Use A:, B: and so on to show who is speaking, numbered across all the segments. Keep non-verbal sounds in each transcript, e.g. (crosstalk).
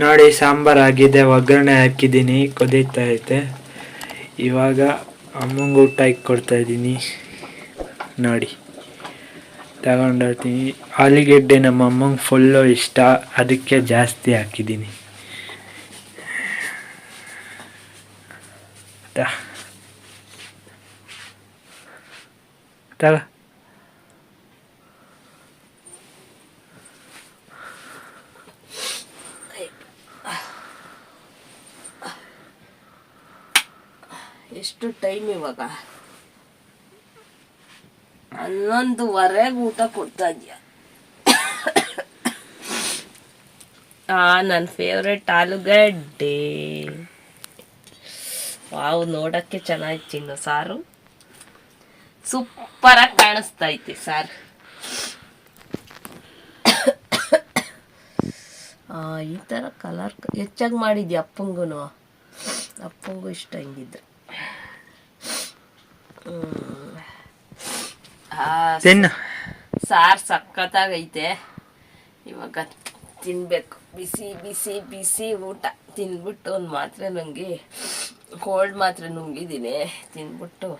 A: ನೋಡಿ ಸಾಂಬಾರ್ ಆಗಿದೆ, ಒಗ್ಗರಣೆ ಹಾಕಿದ್ದೀನಿ ಕುದೀತಾ ಐತೆ ಇವಾಗ ಅಮ್ಮಂಗೆ ಊಟ ಕೊಡ್ತಾ ಇದ್ದೀನಿ, ನೋಡಿ. ತಗೊಂಡೋಗ್ತೀನಿ ಆಲೂಗೆಡ್ಡೆ ನಮ್ಮ ಅಮ್ಮಂಗೆ ಫುಲ್ಲು ಇಷ್ಟ, ಅದಕ್ಕೆ ಜಾಸ್ತಿ ಹಾಕಿದ್ದೀನಿ. ತಗ
B: ಎಷ್ಟು ಟೈಮ್ ಇವಾಗ. ಹನ್ನೊಂದುವರೆಗೆ ಊಟ ಕೊಡ್ತಾ ಇದೀಯ? (coughs) ಆ ನನ್ನ ಫೇವ್ರೆಟ್ ಆಲೂಗಡ್ಡೆ. ವಾವ್, ನೋಡಕ್ಕೆ ಚೆನ್ನಾಗಿ ಚಿನ್ನ ಸಾರು. ಸೂಪರಾಗಿ ಕಾಣಿಸ್ತಾ ಐತಿ ಸಾರು. (coughs) ಈ ಥರ ಕಲರ್ ಹೆಚ್ಚಾಗಿ ಮಾಡಿದ್ಯಾ ಅಪ್ಪಂಗೂ ಅಪ್ಪಂಗೂ ಇಷ್ಟ ಹಿಂಗಿದ್ರೆ.
A: ತಿನ್ನು.
B: ಸಾರು ಸಖತ್ತಾಗೈತೆ ಇವಾಗ ತಿನ್ಬೇಕು. ಬಿಸಿ ಬಿಸಿ ಬಿಸಿ ಊಟ. ತಿನ್ಬಿಟ್ಟು ಒಂದು ಮಾತ್ರೆ ನುಂಗಿ ಕೋಲ್ಡ್ ಮಾತ್ರೆ ನುಂಗಿದ್ದೀನಿ ತಿನ್ಬಿಟ್ಟು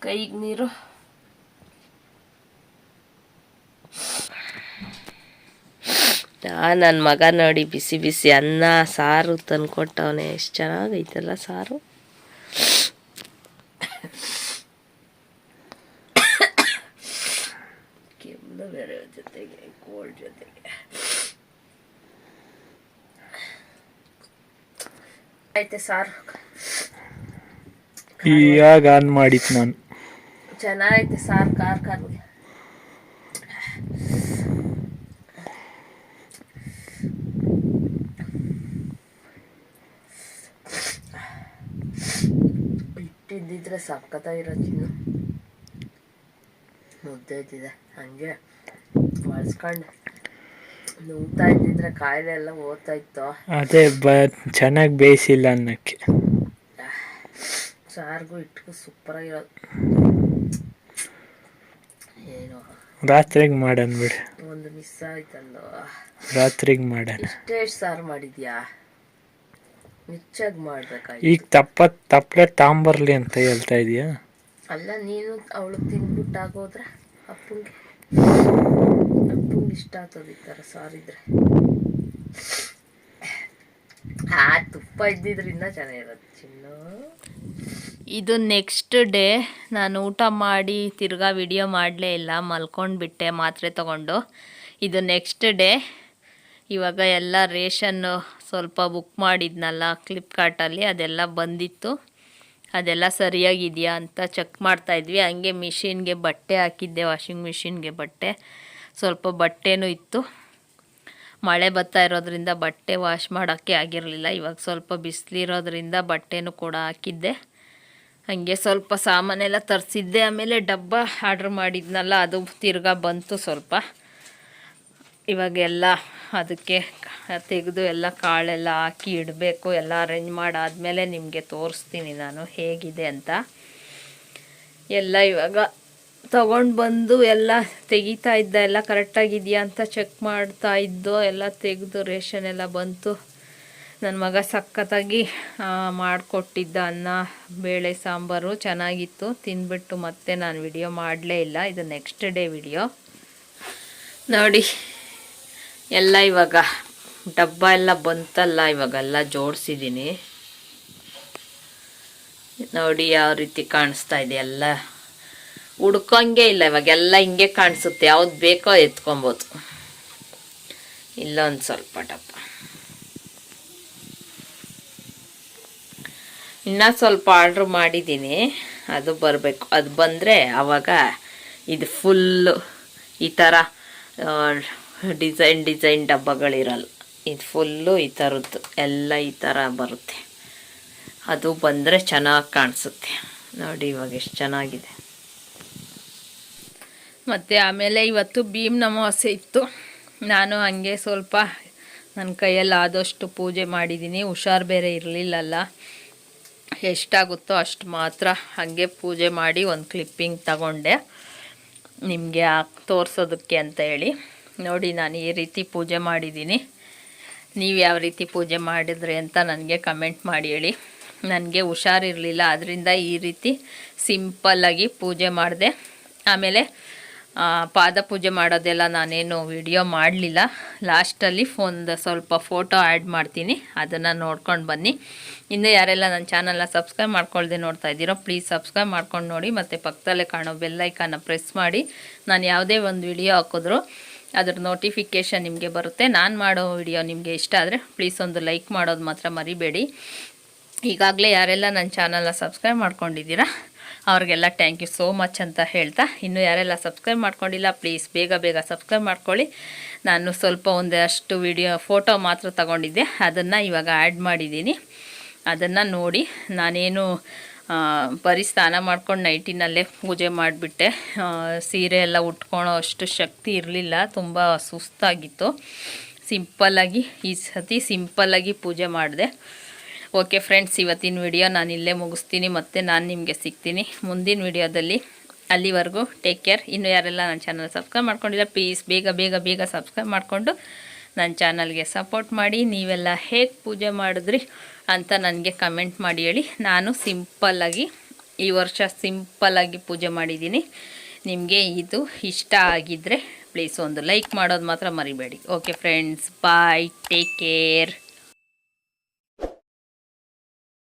B: ಕೈಗೆ ನೀರು. ನನ್ನ ಮಗ ನೋಡಿ ಬಿಸಿ ಬಿಸಿ ಅನ್ನ ಸಾರು ತಂದ್ಕೊಟ್ಟವನೆ. ಎಷ್ಟು ಚೆನ್ನಾಗೈತಲ್ಲ ಸಾರು. ಬೇರೆ ಜೊತೆಗೆ ಕೋಲ್ಡ್ ಜೊತೆಗೆ. ಐತೆ ಸಾರು.
A: ಇವಾಗ ಆನ್ ಮಾಡಿತ್ತು ನಾನು?
B: ಚೆನ್ನಾಗೈತೆ ಸಾರು ಕಾರ್ ಖಾರ ಇಟ್ಟಿದ್ದಿದ್ರೆ ಸಕ್ಕತ್ತಾಗಿರೋ ಚಿನ್ನು. ಮುದ್ದೆ ಇದ್ದಿದೆ ಹಂಗೆ. ಬಳಸ್ಕೊಂಡು ನುಂಗ್ತಾ ಇದ್ದಿದ್ರೆ ಕಾಯಿಲೆ ಎಲ್ಲ ಹೋಗ್ತಾ ಇತ್ತು.
A: ಅದೇ ಬ ಚೆನ್ನಾಗಿ ಬೇಯಿಸಿಲ್ಲ ಅನ್ನಕ್ಕೆ.
B: ಸಾರಿಗೂ ಇಟ್ಕೊ ಸೂಪರಾಗಿರೋದು ಏನೋ.
A: ರಾತ್ರಿಗೆ ಮಾಡೋಣ ಬಿಡು.
B: ಒಂದು ಮಿಸ್ ಆಯ್ತಲ್ಲೋ.
A: ರಾತ್ರಿಗೆ ಮಾಡೋಣ.
B: ಇಷ್ಟೇ ಸಾರು ಮಾಡಿದ್ಯಾ? ಮಿಚ್ಚಾಗಿ ಮಾಡ್ಬೇಕಾಯ್ತು.
A: ಈಗ ತಪ್ಪ ತಪ್ಪಲೆ ತಾಂಬರ್ಲಿ ಅಂತ ಹೇಳ್ತಾ ಇದೀಯಾ?
B: ಅಲ್ಲ ನೀನು ಅವಳು ತಿನ್ಬಿಟ್ಟಾಗೋದ್ರೆ ಅಪ್ಪಂಗೆ ಅಪ್ಪಂಗೆ. ಇಷ್ಟ ಆಗ್ತದೆ ಈ ಥರ ಸಾರಿದ್ರೆ ಆ, ತುಪ್ಪ ಇದ್ದಿದ್ರಿಂದ ಚೆನ್ನಾಗಿರುತ್ತೆ ಚಿನ್ನು. ಇದು ನೆಕ್ಸ್ಟ್ ಡೇ ನಾನು ಊಟ ಮಾಡಿ ತಿರ್ಗಾ ವಿಡಿಯೋ ಮಾಡಲೇ ಇಲ್ಲ ಮಲ್ಕೊಂಡ್ಬಿಟ್ಟೆ ಮಾತ್ರೆ ತಗೊಂಡು. ಇದು ನೆಕ್ಸ್ಟ್ ಡೇ ಇವಾಗ ಎಲ್ಲ ರೇಷನ್ನು ಸ್ವಲ್ಪ ಬುಕ್ ಮಾಡಿದ್ನಲ್ಲ ಫ್ಲಿಪ್ಕಾರ್ಟಲ್ಲಿ ಅದೆಲ್ಲ ಬಂದಿತ್ತು. ಅದೆಲ್ಲ ಸರಿಯಾಗಿದೆಯಾ ಅಂತ ಚೆಕ್ ಮಾಡ್ತಾಯಿದ್ವಿ ಹಂಗೆ ಮಿಷಿನ್ಗೆ ಬಟ್ಟೆ ಹಾಕಿದ್ದೆ ವಾಷಿಂಗ್ ಮಿಷಿನ್ಗೆ ಬಟ್ಟೆ. ಸ್ವಲ್ಪ ಬಟ್ಟೆನೂ ಇತ್ತು. ಮಳೆ ಬರ್ತಾ ಇರೋದ್ರಿಂದ ಬಟ್ಟೆ ವಾಶ್ ಮಾಡೋಕ್ಕೆ ಆಗಿರಲಿಲ್ಲ. ಇವಾಗ ಸ್ವಲ್ಪ ಬಿಸಿಲಿರೋದ್ರಿಂದ ಬಟ್ಟೆನೂ ಕೂಡ ಹಾಕಿದ್ದೆ. ಹಾಗೆ ಸ್ವಲ್ಪ ಸಾಮಾನೆಲ್ಲ ತರಿಸಿದ್ದೆ. ಆಮೇಲೆ ಡಬ್ಬ ಆರ್ಡ್ರ್ ಮಾಡಿದ್ನಲ್ಲ, ಅದು ತಿರ್ಗಾ ಬಂತು ಸ್ವಲ್ಪ. ಇವಾಗೆಲ್ಲ ಅದಕ್ಕೆ ತೆಗೆದು ಎಲ್ಲ ಕಾಳೆಲ್ಲ ಹಾಕಿ ಇಡಬೇಕು. ಎಲ್ಲ ಅರೇಂಜ್ ಮಾಡಾದಮೇಲೆ ನಿಮಗೆ ತೋರಿಸ್ತೀನಿ ನಾನು ಹೇಗಿದೆ ಅಂತ. ಎಲ್ಲ ಇವಾಗ ತಗೊಂಡು ಬಂದು ಎಲ್ಲ ತೆಗಿತಾ ಇದ್ದ, ಎಲ್ಲ ಕರೆಕ್ಟಾಗಿದೆಯಾ ಅಂತ ಚೆಕ್ ಮಾಡ್ತಾ ಇದ್ದೋ, ಎಲ್ಲ ತೆಗೆದು ರೇಷನ್ ಎಲ್ಲ ಬಂತು. ನನ್ನ ಮಗ ಸಖತ್ತಾಗಿ ಮಾಡಿಕೊಟ್ಟಿದ್ದ ಅನ್ನ, ಬೇಳೆ, ಸಾಂಬಾರು ಚೆನ್ನಾಗಿತ್ತು. ತಿಂದ್ಬಿಟ್ಟು ಮತ್ತೆ ನಾನು ವಿಡಿಯೋ ಮಾಡಲೇ ಇಲ್ಲ. ಇದು ನೆಕ್ಸ್ಟ್ ಡೇ ವಿಡಿಯೋ ನೋಡಿ, ಎಲ್ಲ ಇವಾಗ ಡಬ್ಬ ಎಲ್ಲ ಬಂತಲ್ಲ, ಇವಾಗೆಲ್ಲ ಜೋಡಿಸಿದ್ದೀನಿ. ನೋಡಿ, ಯಾವ ರೀತಿ ಕಾಣಿಸ್ತಾ ಇದೆ ಎಲ್ಲ. ಹುಡ್ಕೊಂಗೆ ಇಲ್ಲ, ಇವಾಗೆಲ್ಲ ಹಿಂಗೆ ಕಾಣಿಸುತ್ತೆ. ಯಾವ್ದು ಬೇಕೋ ಎತ್ಕೊಬೋದು. ಇಲ್ಲೊಂದು ಸ್ವಲ್ಪ ಡಬ್ಬ ಇನ್ನೂ ಸ್ವಲ್ಪ ಆರ್ಡ್ರ್ ಮಾಡಿದ್ದೀನಿ. ಅದು ಬರಬೇಕು. ಅದು ಬಂದರೆ ಆವಾಗ ಇದು ಫುಲ್ಲು ಈ ಥರ ಡಿಸೈನ್ ಡಿಸೈನ್ ಡಬ್ಬಗಳಿರಲ್ಲ. ಇದು ಫುಲ್ಲು ಈ ಥರದ್ದು ಎಲ್ಲ ಈ ಥರ ಬರುತ್ತೆ. ಅದು ಬಂದರೆ ಚೆನ್ನಾಗಿ ಕಾಣಿಸುತ್ತೆ. ನೋಡಿ ಇವಾಗ ಎಷ್ಟು ಚೆನ್ನಾಗಿದೆ. ಮತ್ತು ಆಮೇಲೆ ಇವತ್ತು ಭೀಮ್ ಅಮಾವಾಸ್ಯೆ ಇತ್ತು. ನಾನು ಹಂಗೆ ಸ್ವಲ್ಪ ನನ್ನ ಕೈಯಲ್ಲಿ ಆದಷ್ಟು ಪೂಜೆ ಮಾಡಿದ್ದೀನಿ ಹುಷಾರು ಬೇರೆ ಇರಲಿಲ್ಲಲ್ಲ. ಎಷ್ಟಾಗುತ್ತೋ ಅಷ್ಟು ಮಾತ್ರ ಹಾಗೆ ಪೂಜೆ ಮಾಡಿ ಒಂದು ಕ್ಲಿಪ್ಪಿಂಗ್ ತಗೊಂಡೆ. ನಿಮಗೆ ತೋರಿಸೋದಕ್ಕೆ ಅಂತ ಹೇಳಿ. ನೋಡಿ, ನಾನು ಈ ರೀತಿ ಪೂಜೆ ಮಾಡಿದ್ದೀನಿ ನೀವು ಯಾವ ರೀತಿ ಪೂಜೆ ಮಾಡಿದ್ರಿ ಅಂತ ನನಗೆ ಕಮೆಂಟ್ ಮಾಡಿ ಹೇಳಿ. ನನಗೆ ಹುಷಾರಿರಲಿಲ್ಲ ಅದರಿಂದ ಈ ರೀತಿ ಸಿಂಪಲ್ಲಾಗಿ ಪೂಜೆ ಮಾಡಿದೆ. ಆಮೇಲೆ ಪಾದ ಪೂಜೆ ಮಾಡೋದೆಲ್ಲ ನಾನೇನು ವಿಡಿಯೋ ಮಾಡಲಿಲ್ಲ. ಲಾಸ್ಟಲ್ಲಿ ಒಂದು ಸ್ವಲ್ಪ ಫೋಟೋ ಆ್ಯಡ್ ಮಾಡ್ತೀನಿ. ಅದನ್ನು ನೋಡ್ಕೊಂಡು ಬನ್ನಿ. ಇನ್ನು ಯಾರೆಲ್ಲ ನನ್ನ ಚಾನಲ್ನ ಸಬ್ಸ್ಕ್ರೈಬ್ ಮಾಡ್ಕೊಳ್ದೆ ನೋಡ್ತಾ ಇದ್ದೀರೋ ಪ್ಲೀಸ್ ಸಬ್ಸ್ಕ್ರೈಬ್ ಮಾಡ್ಕೊಂಡು ನೋಡಿ. ಮತ್ತು ಪಕ್ಕದಲ್ಲೇ ಕಾಣೋ ಬೆಲ್ಲೈಕನ್ನ ಪ್ರೆಸ್ ಮಾಡಿ. ನಾನು ಯಾವುದೇ ಒಂದು ವಿಡಿಯೋ ಹಾಕಿದ್ರು ಅದ್ರ ನೋಟಿಫಿಕೇಷನ್ ನಿಮಗೆ ಬರುತ್ತೆ. ನಾನು ಮಾಡೋ ವಿಡಿಯೋ ನಿಮಗೆ ಇಷ್ಟ ಆದರೆ ಪ್ಲೀಸ್ ಒಂದು ಲೈಕ್ ಮಾಡೋದು ಮಾತ್ರ ಮರಿಬೇಡಿ. ಈಗಾಗಲೇ ಯಾರೆಲ್ಲ ನನ್ನ ಚಾನಲ್ನ ಸಬ್ಸ್ಕ್ರೈಬ್ ಮಾಡ್ಕೊಂಡಿದ್ದೀರಾ ಅವ್ರಿಗೆಲ್ಲ ಥ್ಯಾಂಕ್ ಯು ಸೋ ಮಚ್ ಅಂತ ಹೇಳ್ತಾ, ಇನ್ನೂ ಯಾರೆಲ್ಲ ಸಬ್ಸ್ಕ್ರೈಬ್ ಮಾಡ್ಕೊಂಡಿಲ್ಲ ಪ್ಲೀಸ್ ಬೇಗ ಬೇಗ ಸಬ್ಸ್ಕ್ರೈಬ್ ಮಾಡ್ಕೊಳ್ಳಿ. ನಾನು ಸ್ವಲ್ಪ ಒಂದಷ್ಟು ವಿಡಿಯೋ ಫೋಟೋ ಮಾತ್ರ ತಗೊಂಡಿದ್ದೆ, ಅದನ್ನು ಇವಾಗ ಆ್ಯಡ್ ಮಾಡಿದ್ದೀನಿ. ಅದನ್ನು ನೋಡಿ, ನಾನೇನು ಬರೀ ಸ್ನಾನ ಮಾಡ್ಕೊಂಡು ನೈಟಿನಲ್ಲೇ ಪೂಜೆ ಮಾಡಿಬಿಟ್ಟೆ. ಸೀರೆ ಎಲ್ಲ ಉಟ್ಕೊಳೋ ಅಷ್ಟು ಶಕ್ತಿ ಇರಲಿಲ್ಲ, ತುಂಬ ಸುಸ್ತಾಗಿತ್ತು. ಸಿಂಪಲ್ಲಾಗಿ ಈ ಸತಿ ಸಿಂಪಲ್ಲಾಗಿ ಪೂಜೆ ಮಾಡಿದೆ. ಓಕೆ ಫ್ರೆಂಡ್ಸ್ ಇವತ್ತಿನ ವಿಡಿಯೋ ನಾನು ಇಲ್ಲೇ ಮುಗಿಸ್ತೀನಿ, ಮತ್ತು ನಾನು ನಿಮಗೆ ಸಿಗ್ತೀನಿ. ಮುಂದಿನ ವಿಡಿಯೋದಲ್ಲಿ ಅಲ್ಲಿವರೆಗೂ ಟೇಕ್ ಕೇರ್ ಇನ್ನು ಯಾರೆಲ್ಲ ನನ್ನ ಚಾನಲ್ ಸಬ್ಸ್ಕ್ರೈಬ್ ಮಾಡ್ಕೊಂಡಿಲ್ಲ ಪ್ಲೀಸ್ ಬೇಗ ಬೇಗ ಬೇಗ ಸಬ್ಸ್ಕ್ರೈಬ್ ಮಾಡಿಕೊಂಡು ನನ್ನ ಚಾನಲ್ಗೆ ಸಪೋರ್ಟ್ ಮಾಡಿ. ನೀವೆಲ್ಲ ಹೇಗೆ ಪೂಜೆ ಮಾಡಿದ್ರಿ ಅಂತ ನನಗೆ ಕಮೆಂಟ್ ಮಾಡಿ ಹೇಳಿ. ನಾನು ಸಿಂಪಲ್ಲಾಗಿ ಈ ವರ್ಷ ಸಿಂಪಲ್ಲಾಗಿ ಪೂಜೆ ಮಾಡಿದ್ದೀನಿ. ನಿಮಗೆ ಇದು ಇಷ್ಟ ಆಗಿದ್ದರೆ ಪ್ಲೀಸ್ ಒಂದು ಲೈಕ್ ಮಾಡೋದು ಮಾತ್ರ ಮರಿಬೇಡಿ. Okay friends bye take care